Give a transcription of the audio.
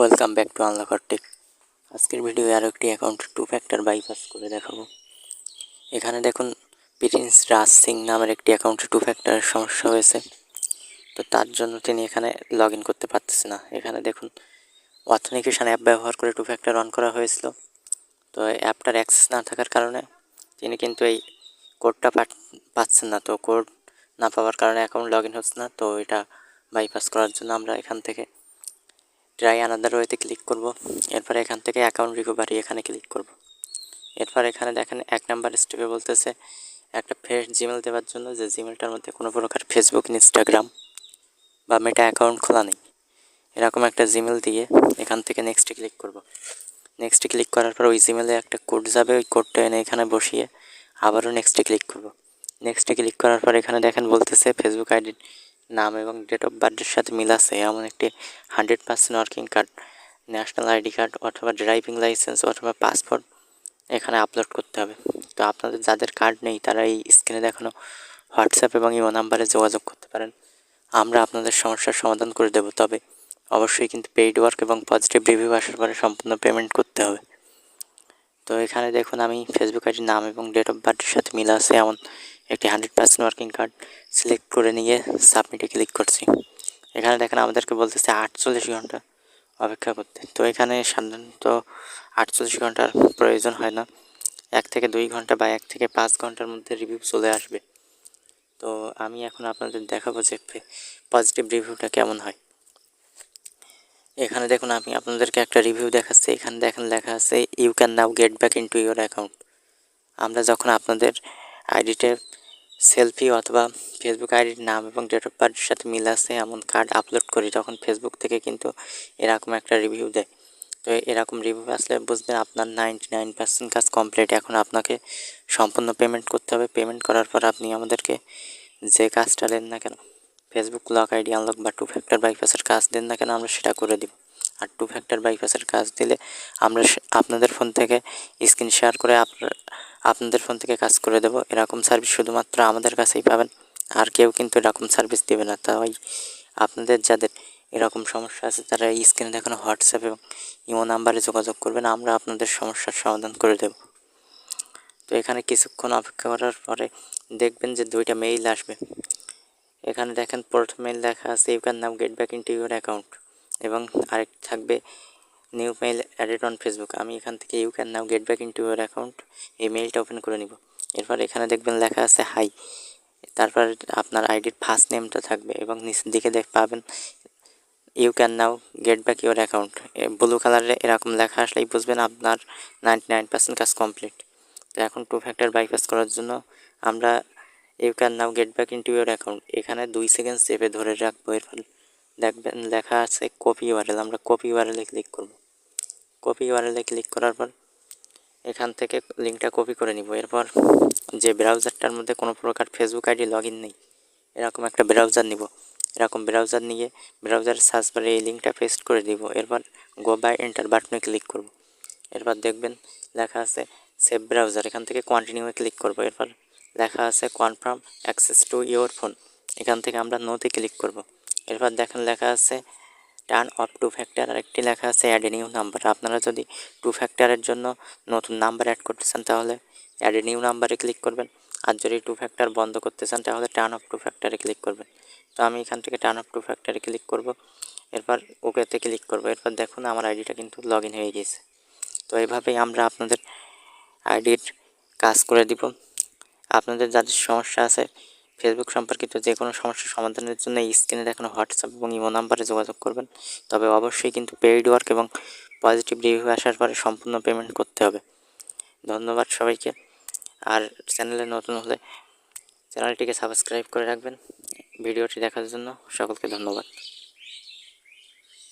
Welcome back to Unlocker Tech আজকের ভিডিওয়ে আরও একটি অ্যাকাউন্ট টু ফ্যাক্টর বাইপাস করে দেখাবো। এখানে দেখুন প্রিন্স রাজ সিং নামের একটি অ্যাকাউন্টে টু ফ্যাক্টরের সমস্যা হয়েছে। তো তার জন্য তিনি এখানে লগ ইন করতে পারতেছে না। এখানে দেখুন অথেন্টিকেশন অ্যাপ ব্যবহার করে টু ফ্যাক্টর অন করা হয়েছিল। তো অ্যাপটার অ্যাক্সেস না থাকার কারণে তিনি কিন্তু এই কোডটা পাচ্ছেন না। তো কোড না পাওয়ার কারণে অ্যাকাউন্ট লগ ইন হচ্ছে না। তো এটা বাইপাস করার জন্য আমরা এখান থেকে ট্রাই আনাদার ওয়েতে ক্লিক করব। এরপর এখান থেকে অ্যাকাউন্ট রিকভারি এখানে ক্লিক করব। এরপর এখানে দেখেন এক নাম্বার স্টেপে বলতেছে, একটা ফ্রেশ জিমেল দেওয়ার জন্য, যে জিমেলটার মধ্যে কোনো প্রকার ফেসবুক ইনস্টাগ্রাম বা মেটা অ্যাকাউন্ট খোলা নেই। এরকম একটা জিমেল দিয়ে এখান থেকে নেক্সটে ক্লিক করব। নেক্সটে ক্লিক করার পর ওই জিমেলে একটা কোড যাবে, ওই কোডটা এনে এখানে বসিয়ে আবারও নেক্সটে ক্লিক করব। নেক্সটে ক্লিক করার পর এখানে দেখেন বলতেছে ফেসবুক আইডি নাম এবং ডেট অফ বার্থের সাথে মিল আছে। এমন একটি hundred percent working card national ID card অথবা ড্রাইভিং লাইসেন্স অথবা পাসপোর্ট এখানে আপলোড করতে হবে। তো আপনাদের যাদের কার্ড নেই, তারা এই স্ক্রিনে দেখানো হোয়াটসঅ্যাপ এবং ইমো নাম্বারে যোগাযোগ করতে পারেন। আমরা আপনাদের সমস্যার সমাধান করে দেব। তবে অবশ্যই কিন্তু পেইড ওয়ার্ক এবং পজিটিভ রিভিউ আসার পরে সম্পূর্ণ পেমেন্ট করতে হবে। তো এখানে দেখুন আমি ফেসবুক আইডির নাম এবং ডেট অফ বার্থের সাথে মিল আছে। এমন একটি hundred percent working card select করে নিয়ে সাবমিটে ক্লিক করছি। এখানে দেখেন আমাদেরকে বলতেছে আটচল্লিশ ঘণ্টা অপেক্ষা করতে। তো এখানে সাধারণত আটচল্লিশ ঘণ্টার প্রয়োজন হয় না। এক থেকে দুই ঘণ্টা বা এক থেকে পাঁচ ঘণ্টার মধ্যে রিভিউ চলে আসবে। তো আমি এখন আপনাদের দেখাবো যে পজিটিভ রিভিউটা কেমন হয়। এখানে দেখুন আমি আপনাদেরকে একটা রিভিউ দেখাচ্ছি। এখানে দেখেন লেখা আছে you can now get back into your account আমরা যখন আপনাদের আইডিতে সেলফি অথবা ফেসবুক আইডির নাম এবং ডেট অফ বার্থের সাথে মিল আছে, এমন কার্ড আপলোড করি, তখন ফেসবুক থেকে কিন্তু এরকম একটা রিভিউ দেয়। তো এরকম রিভিউ আসলে বুঝবেন আপনার নাইনটি নাইন পার্সেন্ট কাজ কমপ্লিট এখন আপনাকে সম্পূর্ণ পেমেন্ট করতে হবে। পেমেন্ট করার পর আপনি আমাদেরকে যে কাজটা দেন না কেন ফেসবুক লক আইডি আনলক বা টু ফ্যাক্টর বাইপাসের কাজ দেন না কেন আমরা সেটা করে দিব। আর টু ফ্যাক্টর বাইপাসের কাজ দিলে আমরা আপনাদের ফোন থেকে স্ক্রিন শেয়ার করে আপনাদের ফোন থেকে কাজ করে দেবো। এরকম সার্ভিস শুধুমাত্র আমাদের কাছেই পাবেন। আর কেউ কিন্তু এরকম সার্ভিস দেবে না। তাই আপনাদের যাদের এরকম সমস্যা আছে তারা এই স্ক্রিনে দেখানো হোয়াটসঅ্যাপ এবং ইমো নাম্বারে যোগাযোগ করবেন। আমরা আপনাদের সমস্যার সমাধান করে দেব। তো এখানে কিছুক্ষণ অপেক্ষা করার পরে দেখবেন যে দুইটা মেইল আসবে। এখানে দেখেন, প্রথম লেখা আছে you can now get back into your account এবং আরেকটি থাকবে new mail added on Facebook আমি এখান থেকে you can now get back into your account এই মেইলটা ওপেন করে নিব। এরপর এখানে দেখবেন লেখা আছে হাই তারপর আপনার আইডির ফার্স্ট নেমটা থাকবে এবং নিচের দিকে দেখ, পাবেন you can now get back your account blue কালারে এরকম লেখা আসলেই বুঝবেন আপনার নাইনটি নাইন পার্সেন্ট কাজ কমপ্লিট তো এখন টু ফ্যাক্টর বাইপাস করার জন্য আমরা you can now get back into your account এখানে দুই সেকেন্ড চেপে ধরে রাখব এরপর দেখবেন, লেখা আছে কপি ওয়ারেল আমরা কপি ওয়ারেলে ক্লিক করব। কপি ওয়ারেলে ক্লিক করার পর এখান থেকে লিঙ্কটা কপি করে নিব। এরপর যে ব্রাউজারটার মধ্যে কোনো প্রকার ফেসবুক আইডি লগ ইন নেই, এরকম একটা ব্রাউজার নিব। এরকম ব্রাউজার নিয়ে ব্রাউজারের সার্চ বারে এই লিঙ্কটা পেস্ট করে দিব। এরপর গো বাই এন্টার বাটনে ক্লিক করব। এরপর দেখবেন লেখা আছে সেভ ব্রাউজার এখান থেকে কন্টিনিউয়ে ক্লিক করব। এরপর লেখা আছে confirm access to your phone এখান থেকে আমরা নোতে ক্লিক করব। এরপর দেখেন লেখা আছে টার্ন অফ টু ফ্যাক্টর আর একটি লেখা আছে অ্যাড নিউ নাম্বার আপনারা যদি টু ফ্যাক্টরের জন্য নতুন নাম্বার অ্যাড করতে চান, তাহলে অ্যাড নিউ নাম্বারে ক্লিক করবেন। আর যদি টু ফ্যাক্টর বন্ধ করতে চান, তাহলে টার্ন অফ টু ফ্যাক্টরে ক্লিক করবেন। তো আমি এখান থেকে টার্ন অফ টু ফ্যাক্টরে ক্লিক করব। এরপর ওকেতে ক্লিক করব। এরপর দেখুন আমার আইডিটা কিন্তু লগ হয়ে গেছে তো এইভাবেই আমরা আপনাদের আইডির কাজ করে দিব। আপনাদের যাদের সমস্যা আছে ফেসবুক সম্পর্কিত যে কোনো সমস্যার সমাধানের জন্য স্ক্রিনে দেখানো হোয়াটসঅ্যাপ এবং ইমো নাম্বারে যোগাযোগ করবেন। তবে অবশ্যই কিন্তু পেইড ওয়ার্ক এবং পজিটিভ রিভিউ আসার পরে সম্পূর্ণ পেমেন্ট করতে হবে। ধন্যবাদ সবাইকে। আর চ্যানেলে নতুন হলে চ্যানেলটিকে সাবস্ক্রাইব করে রাখবেন। ভিডিওটি দেখার জন্য সকলকে ধন্যবাদ।